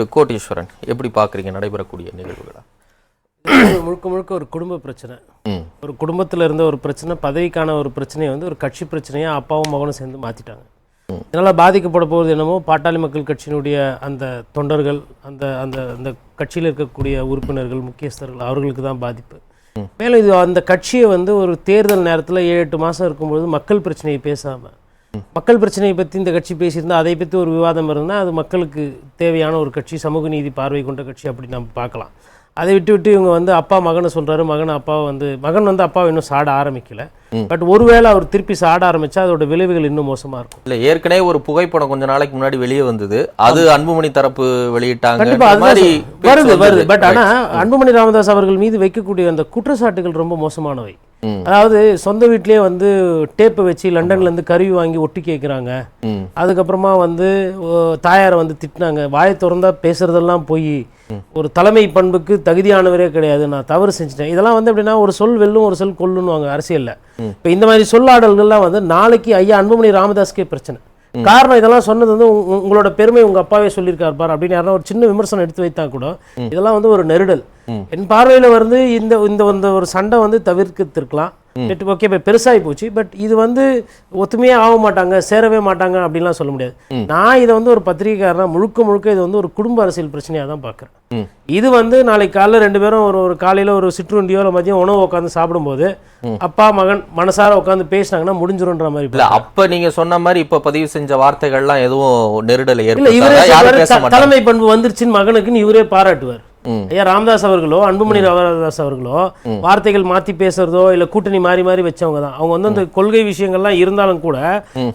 திரு கோட்டீஸ்வரன் எப்படி பார்க்குறீங்க? நடைபெறக்கூடிய நிகழ்வுகளை? முழுக்க முழுக்க ஒரு குடும்ப பிரச்சனை. ஒரு குடும்பத்தில் இருந்த ஒரு பிரச்சனை பதவிக்கான ஒரு பிரச்சனையை வந்து ஒரு கட்சி பிரச்சனையாக அப்பாவும் மகனும் சேர்ந்து மாற்றிட்டாங்க இதனால் பாதிக்கப்பட போகிறது என்னமோ பாட்டாளி மக்கள் கட்சியினுடைய அந்த தொண்டர்கள் அந்த அந்த அந்த கட்சியில் இருக்கக்கூடிய உறுப்பினர்கள் முக்கியஸ்தர்கள் அவர்களுக்கு தான் பாதிப்பு. மேலும் இது அந்த கட்சியை வந்து ஒரு தேர்தல் நேரத்தில் ஏழு எட்டு மாதம் இருக்கும்பொழுது மக்கள் பிரச்சனையை பேசாமல் மக்கள் பிரச்சனையை பற்றி இந்த கட்சி பேசியிருந்தா அதை பற்றி ஒரு விவாதம் இருந்தால் அது மக்களுக்கு தேவையான ஒரு கட்சி சமூக நீதி பார்வை கொண்ட கட்சி அப்படி நம்ம பார்க்கலாம். அதை விட்டு விட்டு இவங்க வந்து அப்பா மகனை சொல்றாரு. மகன் அப்பாவை வந்து மகன் வந்து அப்பாவை இன்னும் சாட ஆரம்பிக்கல. பட் ஒருவேளை அவர் திருப்பி சாட ஆரம்பிச்சா அதோட விளைவுகள் இன்னும் மோசமா இருக்கும். இல்ல ஏற்கனவே ஒரு புகைப்படம் கொஞ்ச நாளைக்கு முன்னாடி வெளியே வந்தது. அது அன்புமணி தரப்பு வெளியிட்டாங்க. வருது வருது. பட் ஆனா அன்புமணி ராமதாஸ் அவர்கள் மீது வைக்கக்கூடிய அந்த குற்றச்சாட்டுகள் ரொம்ப மோசமானவை. அதாவது சொந்த வீட்டிலேயே வந்து டேப்பை வச்சு லண்டன்ல இருந்து கருவி வாங்கி ஒட்டி கேட்குறாங்க அதுக்கப்புறமா வந்து தாயாரை வந்து திட்டினாங்க. வாயை திறந்தா பேசுறதெல்லாம் போய் ஒரு தலைமை பண்புக்கு தகுதியானவரே கிடையாது. நான் தவறு செஞ்சுட்டேன். இதெல்லாம் வந்து எப்படின்னா ஒரு சொல் வெல்லும் ஒரு சொல் கொல்லுன்னுவாங்க அரசியல்ல. இப்போ இந்த மாதிரி சொல்லாடல்கள்லாம் வந்து நாளைக்கு ஐயா அன்புமணி ராமதாஸ்க்கே பிரச்சனை. காரணம் இதெல்லாம் சொன்னது வந்து உங்க- உங்களோட பெருமை உங்க அப்பாவே சொல்லியிருக்கார் பார் அப்படின்னு யாரா ஒரு சின்ன விமர்சனம் எடுத்து வைத்தா கூட இதெல்லாம் வந்து ஒரு நெருடல். என் பார்வையில வந்து இந்த இந்த இந்த ஒரு சண்டை வந்து தவிர்க்கத்திருக்கலாம் பட் ஓகே இப்போ பெருசாகி போச்சு. பட் இது வந்து ஒத்துமையே ஆக மாட்டாங்க சேரவே மாட்டாங்க அப்படின்லாம் சொல்ல முடியாது. நான் இதை வந்து ஒரு பத்திரிகைக்காரனா முழுக்க முழுக்க இது வந்து ஒரு குடும்ப அரசியல் பிரச்சனையாக தான் பார்க்குறேன். இது வந்து நாளைக்கு காலைல ரெண்டு பேரும் ஒரு ஒரு காலையில் ஒரு சிற்றுண்டியோ இல்லை மதியம் உணவு உட்காந்து சாப்பிடும்போது அப்பா மகன் மனசார உட்காந்து பேசினாங்கன்னா முடிஞ்சிருன்ற மாதிரி இல்ல அப்ப நீங்க சொன்ன மாதிரி இப்ப பதிவு செஞ்ச வார்த்தைகள்லாம் எதுவும் நெருடலை இவரே தலைமை பண்பு வந்துருச்சுன்னு மகனுக்குன்னு இவரே பாராட்டுவார். ஐயா ராமதாஸ் அவர்களோ அன்புமணி ராமதாஸ் அவர்களோ வார்த்தைகள் மாத்தி பேசுறதோ இல்ல கூட்டணி மாறி மாறி வச்சவங்க தான். அவங்க வந்து அந்த கொள்கை விஷயங்கள்லாம் இருந்தாலும் கூட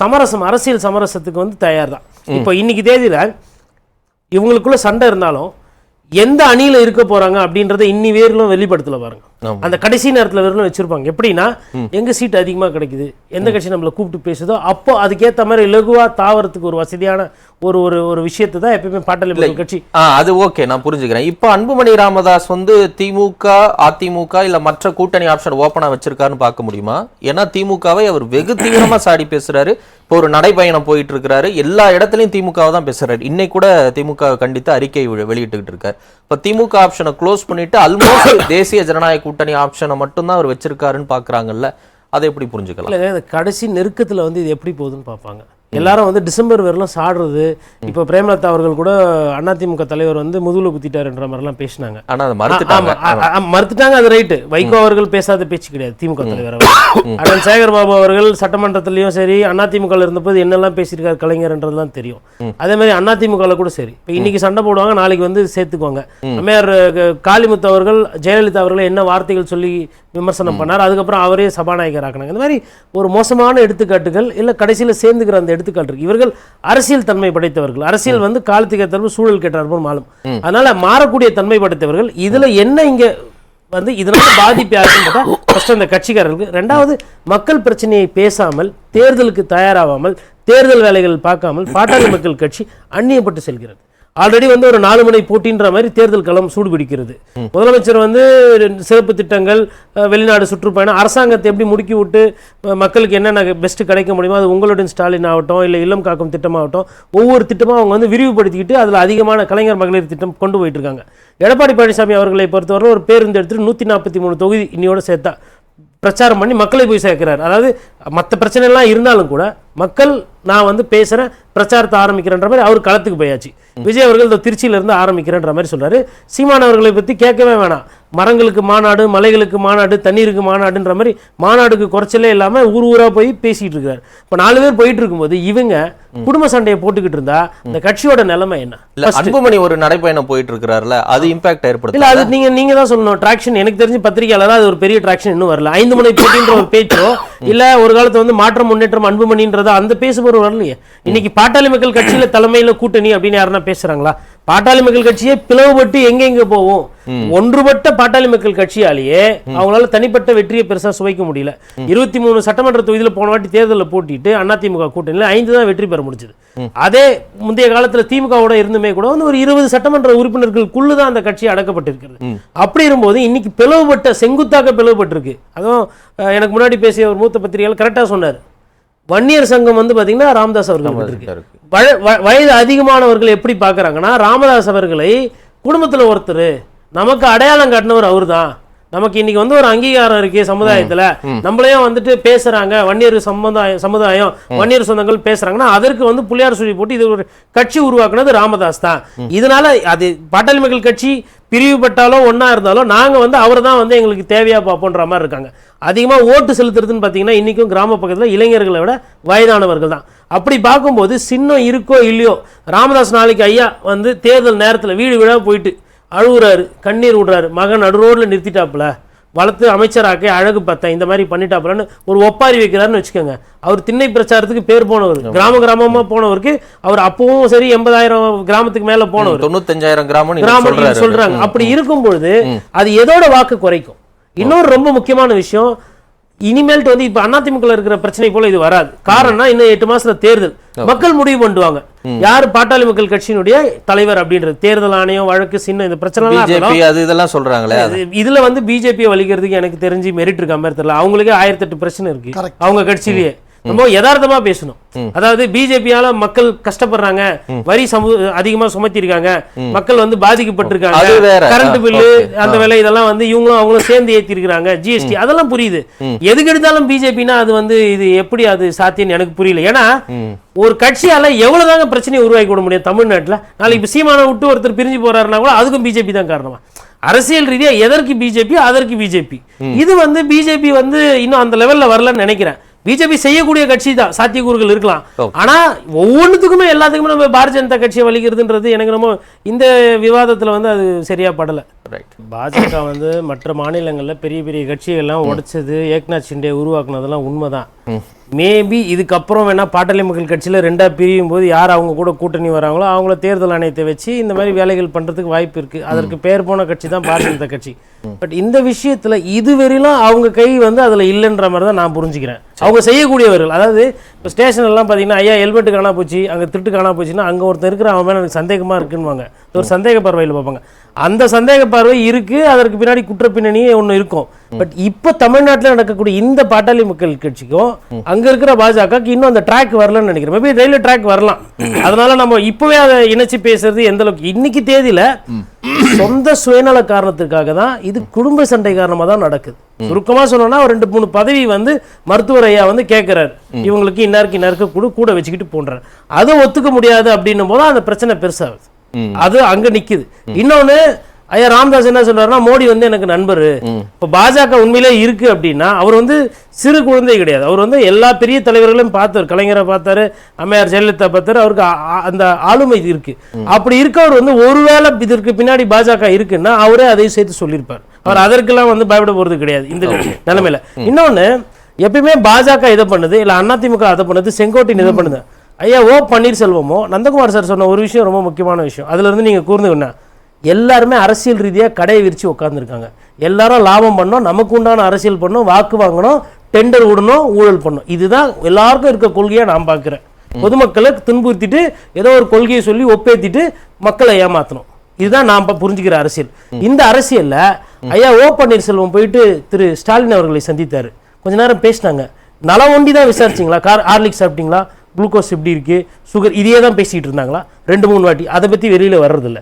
சமரசம் அரசியல் சமரசத்துக்கு வந்து தயார் தான். இப்போ இன்னைக்கு தேதியில இவங்களுக்குள்ள சண்டை இருந்தாலும் எந்த அணியில இருக்க போறாங்க அப்படின்றத இன்னி வேரிலும் வெளிப்படுத்தல பாருங்க. அந்த கடைசி நேரத்துல வெறும் வச்சிருப்பாங்க. எப்படின்னா எங்க சீட் அதிகமா கிடைக்குது. எந்த கட்சி நம்மள கூப்பிட்டு பேசுதோ அப்போ அதுக்கேத்த மாதிரி இலகுவா தாவறதுக்கு ஒரு வசதியான ஒரு ஒரு ஒரு விஷயத்தை தான் எப்பயுமே பாட்டாளி கட்சி ஆ அது ஓகே நான் புரிஞ்சுக்கிறேன். இப்போ அன்புமணி ராமதாஸ் வந்து திமுக அதிமுக இல்ல மற்ற கூட்டணி ஆப்ஷன் ஓப்பனா வச்சிருக்காருன்னு பார்க்க முடியுமா? ஏன்னா திமுகவை அவர் வெகு தீவிரமா சாடி பேசுறாரு. இப்போ ஒரு நடைபயணம் போயிட்டு இருக்கிறாரு. எல்லா இடத்துலயும் திமுகவை தான் பேசுறாரு. இன்னைக்கு கூட திமுக கண்டித்து அறிக்கை வெளி- வெளியிட்டுக்கிட்டு இருக்காரு. இப்போ திமுக ஆப்ஷனை க்ளோஸ் பண்ணிட்டு ஆல்மோஸ்ட் தேசிய ஜனநாயக கூட்டணி ஆப்ஷனை மட்டும்தான் அவர் வச்சிருக்காருன்னு பாக்குறாங்கல்ல அதை எப்படி புரிஞ்சுக்கலாம்? கடைசி நெருக்கத்துல வந்து இது எப்படி போகுதுன்னு பார்ப்பாங்க. எல்லாரும் வந்து டிசம்பர் வரலாம் சாடுறது. இப்போ பிரேமலதா அவர்கள் கூட அதிமுக தலைவர் வந்து முதுகுல குத்திட்டாருன்ற மாதிரிலாம் பேசினாங்க. மறுத்துட்டாங்க. அது ரைட்டு. வைகோ அவர்கள் பேசாத பேச்சு கிடையாது திமுக தலைவர். அண்ணன் சேகர் பாபு அவர்கள் சட்டமன்றத்திலயும் சரி அதிமுக இருந்தபோது என்னெல்லாம் பேசியிருக்காரு கலைஞர்ன்றதுலாம் தெரியும். அதே மாதிரி அதிமுக கூட சரி. இப்போ இன்னைக்கு சண்டை போடுவாங்க நாளைக்கு வந்து சேர்த்துக்குவாங்க. அம்மையார் காளிமுத்து அவர்கள் ஜெயலலிதா அவர்கள் என்ன வார்த்தைகள் சொல்லி விமர்சனம் பண்ணார் அதுக்கப்புறம் அவரே சபாநாயகர் ஆக்கினாங்க. இந்த மாதிரி ஒரு மோசமான எடுத்துக்காட்டுகள் இல்ல கடைசியில சேர்ந்துக்கிற அந்த எடுத்துக்காட்டு இருக்கு. இவர்கள் அரசியல் தன்மை படைத்தவர்கள். அரசியல் வந்து காலத்துக்கு ஏற்ற சூழல் கேட்டார் மாறும். அதனால மாறக்கூடிய தன்மை படைத்தவர்கள். இதுல என்ன இங்க வந்து இதனால பாதிப்பு யாருன்னு பார்த்தா ஃபர்ஸ்ட் அந்த கட்சிக்காரர்களுக்கு. ரெண்டாவது மக்கள் பிரச்சனையை பேசாமல் தேர்தலுக்கு தயாராகாமல் தேர்தல் வேலைகள் பார்க்காமல் பாட்டாளி மக்கள் கட்சி அந்நியப்பட்டு செல்கிறது. ஆல்ரெடி வந்து ஒரு நாலு மணி போட்டின்ற மாதிரி தேர்தல் களம் சூடு பிடிக்கிறது முதலமைச்சர் வந்து சிறப்பு திட்டங்கள் வெளிநாடு சுற்றுப்பயணம் அரசாங்கத்தை எப்படி முடுக்கி விட்டு மக்களுக்கு என்னென்ன பெஸ்ட்டு கிடைக்க முடியுமோ அது உங்களுடன் ஸ்டாலின் ஆகட்டும் இல்லை இல்லம் காக்கும் திட்டமாகட்டும் ஒவ்வொரு திட்டமாக அவங்க வந்து விரிவுபடுத்திக்கிட்டு அதில் அதிகமான கலைஞர் மகளிர் திட்டம் கொண்டு போயிட்டு இருக்காங்க எடப்பாடி பழனிசாமி அவர்களை பொறுத்தவரை ஒரு பேருந்து எடுத்துட்டு நூற்றி நாற்பத்தி மூணு தொகுதி இன்னையோட சேர்த்தா பிரச்சாரம் பண்ணி மக்களை போய் சேர்க்கிறார். அதாவது மற்ற பிரச்சனைலாம் இருந்தாலும் கூட மக்கள் நான் வந்து பேசுறேன் பிரச்சாரத்தை ஆரம்பிக்கிறேன்ற மாதிரி அவர் களத்துக்கு போயாச்சு. விஜய் அவர்கள் இந்த திருச்சியில இருந்து ஆரம்பிக்கிறேன்ற மாதிரி சொல்றாரு. சீமான் அவர்களை பத்தி கேட்கவே வேணாம். மரங்களுக்கு மாநாடு மலைகளுக்கு மாநாடு தண்ணீருக்கு மாநாடுன்ற மாதிரி மாநாடுக்கு குறைச்சலே இல்லாம ஊர் ஊரா போய் பேசிட்டு இருக்காரு. இப்ப நாலு பேர் போயிட்டு இருக்கும்போது இவங்க குடும்ப சண்டையை போட்டுக்கிட்டு இருந்தா இந்த கட்சியோட நிலைமை என்ன? அன்புமணி ஒரு நடைபயணம் போயிட்டு இருக்கிறாருல அது இம்பாக்ட் ஏற்படுத்த இல்ல அது நீங்க நீங்க தான் சொல்லணும். ட்ராக்ஷன் எனக்கு தெரிஞ்சு பத்திரிகையாளரா அது ஒரு பெரிய ட்ராக்ஷன் இன்னும் வரல. ஐந்து முனை போட்டின்ற ஒரு பேச்சோ இல்ல ஒரு காலத்துல வந்து மாற்றம் முன்னேற்றம் அன்புமணின்றதோ அந்த பேசுபவர் வரலையே. இன்னைக்கு பாட்டாளி மக்கள் கட்சியில தலைமையில கூட்டணி அப்படின்னு யாருன்னா பேசுறாங்களா? பாட்டாளி மக்கள் கட்சியே பிளவுபட்டு எங்க எங்க போவோம்? ஒன்றுபட்ட பாட்டாளி மக்கள் கட்சியாலேயே அவங்களால தனிப்பட்ட வெற்றியை பெருசா சுவைக்க முடியல. இருபத்தி மூணு சட்டமன்ற தொகுதியில போன வாட்டி தேர்தலில் போட்டிட்டு அதிமுக கூட்டணியில ஐந்து தான் வெற்றி பெற முடிஞ்சது. அதே முந்தைய காலத்துல திமுகவோட இருந்துமே கூட வந்து ஒரு இருபது சட்டமன்ற உறுப்பினர்களுக்குள்ள தான் அந்த கட்சி அடக்கப்பட்டிருக்கிறது. அப்படி இருக்கும்போது இன்னைக்கு பிளவுபட்ட செங்குத்தாக பிளவுபட்டிருக்கு. அதுவும் எனக்கு முன்னாடி பேசிய ஒரு மூத்த பத்திரிகையாளர் கரெக்டா சொன்னார். வன்னியர் சங்கம் வந்து பாத்தீங்கன்னா ராமதாஸ் அவர்கள் வயது அதிகமானவர்கள் எப்படி பார்க்கறாங்கன்னா ராமதாஸ் அவர்களை குடும்பத்துல ஒருத்தர் நமக்கு அடையாளம் காட்டினவர் அவர்தான். நமக்கு இன்னைக்கு வந்து ஒரு அங்கீகாரம் இருக்கு சமுதாயத்துல. நம்மளையும் வந்துட்டு பேசுறாங்க வன்னியர் சமுதாயம் சமுதாயம் வன்னியர் சொந்தங்கள் பேசுறாங்கன்னா அதற்கு வந்து புள்ளியார் சொல்லி போட்டு இது ஒரு கட்சி உருவாக்குனது ராமதாஸ் தான். இதனால அது பாட்டாளி மக்கள் கட்சி பிரிவுபட்டாலோ ஒன்றா இருந்தாலோ நாங்கள் வந்து அவர் தான் வந்து எங்களுக்கு தேவையாக பார்ப்போன்ற மாதிரி இருக்காங்க. அதிகமாக ஓட்டு செலுத்துறதுன்னு பார்த்தீங்கன்னா இன்றைக்கும் கிராம பக்கத்தில் இளைஞர்களை விட வயதானவர்கள் தான். அப்படி பார்க்கும்போது சின்னம் இருக்கோ இல்லையோ ராமதாஸ் நாளைக்கு ஐயா வந்து தேர்தல் நேரத்தில் வீடு வீடாக போயிட்டு அழுகுறாரு கண்ணீர் விடுறாரு மகன் நடு ரோட்டில் நிறுத்திட்டாப்புல. வளர்த்து அமைச்சராக்கி அழகு பார்த்தேன் இந்த மாதிரி பண்ணிட்டாப்புலன்னு ஒரு ஒப்பாரி வைக்கிறாருன்னு வச்சுக்கோங்க. அவர் திண்ணை பிரச்சாரத்துக்கு பேர் போனவர். கிராம கிராமமா போனவருக்கு அவர் அப்பவும் சரி எண்பதாயிரம் கிராமத்துக்கு மேல போனவர். தொண்ணூத்தஞ்சாயிரம் கிராமம் கிராமம் சொல்றாரு சொல்றாங்க. அப்படி இருக்கும் பொழுது அது எதோட வாக்கு குறைக்கும். இன்னொரு ரொம்ப முக்கியமான விஷயம் இனிமேல்ட்டு வந்து இப்ப அதிமுக இருக்கிற பிரச்சனை போல இது வராது. காரணம்னா இன்னும் எட்டு மாசத்துல தேர்தல். மக்கள் முடிவு பண்ணுவாங்க. யார் பாட்டாளி மக்கள் கட்சியினுடைய தலைவர் அப்படின்றது? தேர்தல் ஆணையம் வழக்கு சின்னம் இந்த பிரச்சனை அது இதெல்லாம் சொல்றாங்களே இதுல வந்து பிஜேபியை வலிக்கிறதுக்கு எனக்கு தெரிஞ்சு மெரிட் இருக்க? மாதிரி தெரியல. அவங்களுக்கே ஆயிரத்தி எட்டு பிரச்சனை இருக்கு. அவங்க கட்சியிலேயே. ரொம்ப யதார்த்தமா பேசணும். அதாவது பிஜேபியால மக்கள் கஷ்டப்படுறாங்க வரி சமூ அதிகமா சுமத்திருக்காங்க மக்கள் வந்து பாதிக்கப்பட்டிருக்காங்க. Current bill. அந்த வேலை இதெல்லாம் வந்து இவங்களும் அவங்களும் சேர்ந்து ஏத்தி இருக்காங்க ஜிஎஸ்டி அதெல்லாம் புரியுது. எதுக்கு எடுத்தாலும் பிஜேபினா அது வந்து இது எப்படி அது சாத்தியம்னு எனக்கு புரியல. ஏன்னா ஒரு கட்சியால எவ்வளவுதாங்க பிரச்சனையை உருவாக்கி விட முடியும் தமிழ்நாட்டுல? நாளைக்கு இப்ப சீமானை விட்டு ஒருத்தர் பிரிஞ்சு போறாருன்னா கூட அதுக்கும் பிஜேபி தான் காரணமா. அரசியல் ரீதியா எதற்கு பிஜேபி அதற்கு பிஜேபி. இது வந்து பிஜேபி வந்து இன்னும் அந்த லெவல்ல வரலன்னு நினைக்கிறேன். பிஜேபி செய்யக்கூடிய கட்சி தான் சாத்தியக்கூறுகள் இருக்கலாம். Okay. ஆனா ஒவ்வொன்றுத்துக்குமே எல்லாத்துக்குமே நம்ம பாரதிய ஜனதா கட்சியை வலிக்கிறதுன்றது எனக்கு ரொம்ப இந்த விவாதத்துல வந்து அது சரியா படல. ரைட் பாஜக வந்து மற்ற மாநிலங்களில் பெரிய பெரிய கட்சிகள்லாம் உடைச்சது ஏக்நாத் ஷிண்டே உருவாக்குனதெல்லாம் உண்மைதான். மேபி இதுக்கப்புறம் வேணால் பாட்டாளி மக்கள் கட்சியில் ரெண்டாக பிரியும் போது யார் அவங்க கூட கூட்டணி வராங்களோ அவங்கள தேர்தல் ஆணையத்தை வச்சு இந்த மாதிரி வேலைகள் பண்ணுறதுக்கு வாய்ப்பு இருக்குது அதற்கு பேர் போன கட்சி தான் பாரதிய ஜனதா கட்சி. பட் இந்த விஷயத்தில் இதுவரையிலும் அவங்க கை வந்து அதில் இல்லைன்ற மாதிரி தான் நான் புரிஞ்சுக்கிறேன். அவங்க செய்யக்கூடியவர்கள் அதாவது இப்போ ஸ்டேஷன்லாம் பார்த்தீங்கன்னா ஐயா ஹெல்மெட்டு காணா போச்சு அங்கே திருட்டு காணா போச்சுன்னா அங்கே ஒருத்தர் இருக்கிற அவன் மேலே எனக்கு சந்தேகமாக இருக்குன்னுவாங்க. ஒரு சந்தேக பார்வையில் பார்ப்பாங்க. அந்த சந்தேக பார்வை இருக்கு அதற்கு பின்னாடி குற்ற பின்னணியே ஒன்று இருக்கும். பட் இப்போ தமிழ்நாட்டில் நடக்கக்கூடிய இந்த பாட்டாளி மக்கள் கட்சிக்கும் அங்கே இருக்கிற பாஜகக்கு இன்னும் அந்த ட்ராக் வரலன்னு நினைக்கிறேன். மேபி ரயில்வே ட்ராக் வரலாம். அதனால நம்ம இப்போவே அதை இணைச்சு பேசுறது எந்த அளவுக்கு இன்னைக்கு தேதியில சொந்த சுயநல காரணத்துக்காக தான் இது குடும்ப சண்டை காரணமாக தான் நடக்குது. சுருக்கமா சொல்லணும்னா ஒரு ரெண்டு மூணு பதவி வந்து மருத்துவர் ஐயா வந்து கேட்கிறாரு இவங்களுக்கு இன்னாருக்கு இன்னாருக்கு கூட கூட வச்சுக்கிட்டு போன்றாரு. அதை ஒத்துக்க முடியாது அப்படின்னும் போது அந்த பிரச்சனை பெருசாகுது. அது அங்க நிக்குது. இன்னொன்னு ஐயா ராமதாஸ் என்ன சொல்றாருன்னா மோடி வந்து எனக்கு நண்பர். இப்ப பாஜக உண்மையிலே இருக்கு அப்படின்னா அவர் வந்து சிறு குழந்தை கிடையாது. அவர் வந்து எல்லா பெரிய தலைவர்களையும் பார்த்தார். கலைஞரை பார்த்தாரு அம்மையார் ஜெயலலிதா பார்த்தாரு அவருக்கு அந்த ஆளுமை இருக்கு. அப்படி இருக்கவர் வந்து ஒருவேளை இதற்கு பின்னாடி பாஜக இருக்குன்னா அவரே அதை சேர்த்து சொல்லியிருப்பார். அவர் அதற்கெல்லாம் வந்து பயப்பட போறது கிடையாது இந்த நிலைமையில. இன்னொன்னு எப்பயுமே பாஜக இதை பண்ணுது இல்ல அதிமுக அதை பண்ணுது செங்கோட்டையன் இதை பண்ணுது. ஐயா ஓ பன்னீர்செல்வமோ நந்தகுமார் சார் சொன்ன ஒரு விஷயம் ரொம்ப முக்கியமான விஷயம். அதுல இருந்து நீங்க கூர்ந்துக்கணும் எல்லாருமே அரசியல் ரீதியா கடையை விரிச்சு உட்காந்துருக்காங்க எல்லாரும் லாபம் பண்ணோம் நமக்கு உண்டான அரசியல் பண்ணோம் வாக்கு வாங்கணும் டெண்டர் விடணும் ஊழல் பண்ணணும் இதுதான் எல்லாருக்கும் இருக்க கொள்கையா நான் பார்க்கிறேன். பொதுமக்களை துன்புறுத்திட்டு ஏதோ ஒரு கொள்கையை சொல்லி ஒப்பேத்திட்டு மக்களை ஏமாத்தணும். இதுதான் நான் இப்ப புரிஞ்சுக்கிற அரசியல். இந்த அரசியல்ல ஐயா ஓ பன்னீர்செல்வம் போயிட்டு திரு ஸ்டாலின் அவர்களை சந்தித்தாரு. கொஞ்ச நேரம் பேசினாங்க. நலம் ஒண்டி தான் விசாரிச்சிங்களா? கார் ஹார்லிக்ஸ் சாப்பிட்டீங்களா? குளுக்கோஸ் எப்படி இருக்கு? சுகர் இதையே தான் பேசிட்டு இருந்தாங்களா? ரெண்டு மூணு வாட்டி. அதை பத்தி வெளியில வர்றதில்ல.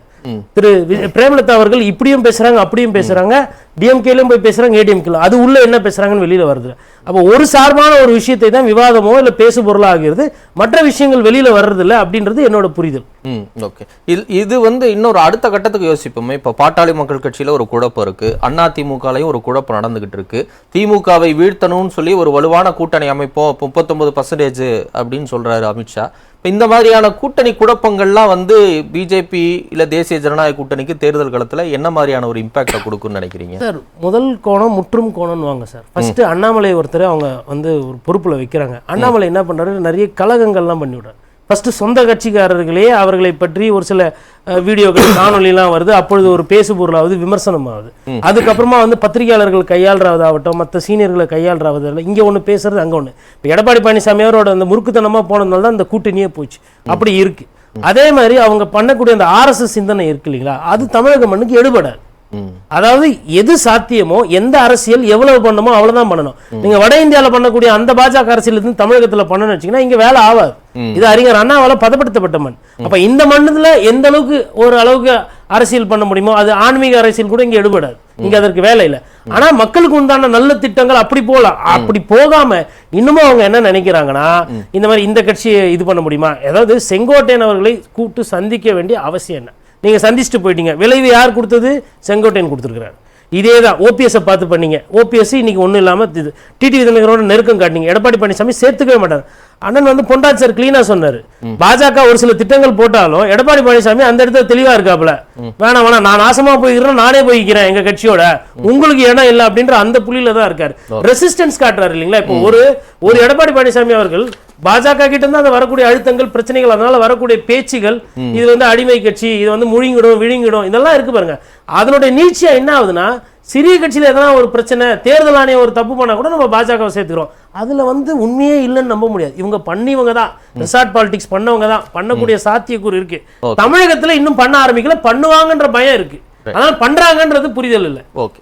திரு பிரேமலதா அவர்கள் இப்படியும் பேசுறாங்க அப்படியும் பேசுறாங்க. டிஎம்கேலையும் போய் பேசுகிறாங்க ஏடிஎம்கேலும் அது உள்ளே என்ன பேசுகிறாங்கன்னு வெளியில் வருது. அப்போ ஒரு சார்பான ஒரு விஷயத்தை தான் விவாதமோ இல்லை பேசு பொருளாகிறது மற்ற விஷயங்கள் வெளியில் வர்றதில்ல அப்படின்றது என்னோட புரிதல். ம் ஓகே இது இது வந்து இன்னொரு அடுத்த கட்டத்துக்கு யோசிப்போமே. இப்போ பாட்டாளி மக்கள் கட்சியில் ஒரு குழப்பம் இருக்குது அண்ணா திமுகலையும் ஒரு குழப்பம் நடந்துகிட்டு இருக்கு. திமுகவை வீழ்த்தணும்னு சொல்லி ஒரு வலுவான கூட்டணி அமைப்போம் முப்பத்தொன்பது பர்சன்டேஜ் அப்படின்னு சொல்கிறாரு அமித்ஷா இப்போ இந்த மாதிரியான கூட்டணி குழப்பங்கள்லாம் வந்து பிஜேபி இல்லை தேசிய ஜனநாயக கூட்டணிக்கு தேர்தல் காலத்தில் என்ன மாதிரியான ஒரு இம்பாக்டை கொடுக்கும்னு நினைக்கிறீங்க? சார் முதல் கோணம் முற்றும் கோணம்னு வாங்க சார் ஃபர்ஸ்ட் அண்ணாமலை ஒருத்தர் அவங்க வந்து ஒரு பொறுப்புல வைக்கிறாங்க. அண்ணாமலை என்ன பண்றாரு? நிறைய கலகங்கள்லாம் பண்ணி விடுறாரு ஃபர்ஸ்ட் சொந்த கட்சிக்காரர்களே அவர்களை பற்றி ஒரு சில வீடியோக்கள் காணொலிலாம் வருது. அப்பொழுது ஒரு பேசு பொருளாவது விமர்சனம் ஆகுது அதுக்கப்புறமா வந்து பத்திரிகையாளர்கள் கையாளுறதாகட்டும் மற்ற சீனியர்களை கையாளுறதாகட்டும் இங்க ஒண்ணு பேசுறது அங்க ஒண்ணு. இப்போ எடப்பாடி பழனிசாமி அவரோட அந்த முறுக்குத்தனமா போனதுனால தான் இந்த கூட்டணியே போச்சு. அப்படி இருக்கு. அதே மாதிரி அவங்க பண்ணக்கூடிய அந்த ஆர்எஸ்எஸ் சிந்தனை இருக்கு இல்லைங்களா? அது தமிழக மண்ணுக்கு எடுபடாது. அதாவது எது சாத்தியமோ எந்த அரசியல் எவ்வளவு பண்ணணுமோ அவ்வளவுதான் பண்ணணும். நீங்க வட இந்தியால பண்ணக்கூடிய அந்த பாஜக அரசியல் இருந்து தமிழகத்துல பண்ணணும்னு வச்சீங்கன்னா இங்க வேலை ஆகாது இது அறிஞர் அண்ணாவால பதப்படுத்தப்பட்ட மண். அப்ப இந்த மண்ணுல எந்த அளவுக்கு ஒரு அளவுக்கு அரசியல் பண்ண முடியுமோ அது ஆன்மீக அரசியல் கூட இங்க எடுபடாது. இங்க அதற்கு வேலை இல்லை. ஆனா மக்களுக்கு உண்டான நல்ல திட்டங்கள் அப்படி போகலாம் அப்படி போகாம இன்னமும் அவங்க என்ன நினைக்கிறாங்கன்னா இந்த மாதிரி இந்த கட்சியை இது பண்ண முடியுமா? அதாவது செங்கோட்டையன் அவர்களை கூப்பிட்டு சந்திக்க வேண்டிய அவசியம் என்ன? நீங்க சந்திச்சுட்டு போயிட்டீங்க. விளைவு யார் கொடுத்தது? செங்கோட்டையன் கொடுத்துருக்கிறார். இதே தான் ஓபிஎஸ்ஸை பார்த்து பண்ணீங்க. ஓபிஎஸ் இன்னைக்கு ஒன்றும் இல்லாமல் இது டிடி விதிநகரோட நெருக்கம் காட்டினீங்க. எடப்பாடி பழனிசாமி சேர்த்துக்கவே மாட்டார். அண்ணன் வந்து பொண்டாட் சார் கிளீனா சொன்னாரு. பாஜக ஒரு சில திட்டங்கள் போட்டாலும் எடப்பாடி பழனிசாமி அந்த இடத்துல தெளிவா இருக்காப்புல. வேணாம் வேணாம் நான் நாசமா போய்க்கிறேன் நானே போய்க்கிறேன் எங்க கட்சியோட. உங்களுக்கு இடம் இல்லை அப்படின்ற அந்த புள்ளியில தான் இருக்காரு. ரெசிஸ்டன்ஸ் காட்டுறாரு இல்லைங்களா? இப்போ ஒரு ஒரு எடப்பாடி பழனிசாமி அவர்கள் பாஜக கிட்ட இருந்து அந்த வரக்கூடிய அழுத்தங்கள் பிரச்சனைகள் அதனால வரக்கூடிய பேச்சுகள் இது வந்து அடிமை கட்சி இது வந்து முழுங்கிடும் விழுங்கிடும் இதெல்லாம் இருக்கு பாருங்க. அதனுடைய நீட்சியா என்ன ஆகுதுன்னா சிறிய கட்சியில எதனா ஒரு பிரச்சனை தேர்தல் ஆணையம் ஒரு தப்பு பண்ணா கூட நம்ம பாஜகவை சேர்த்துக்கிறோம். அதுல வந்து உண்மையே இல்லைன்னு நம்ப முடியாது. இவங்க பண்ணிவங்க தான் ரிசார்ட் பாலிடிக்ஸ் பண்ணவங்க தான் பண்ணக்கூடிய சாத்தியக்கூறு இருக்கு. தமிழகத்துல இன்னும் பண்ண ஆரம்பிக்கல பண்ணுவாங்கன்ற பயம் இருக்கு. அதனால பண்றாங்கன்றது புரிதல் இல்லை. ஓகே.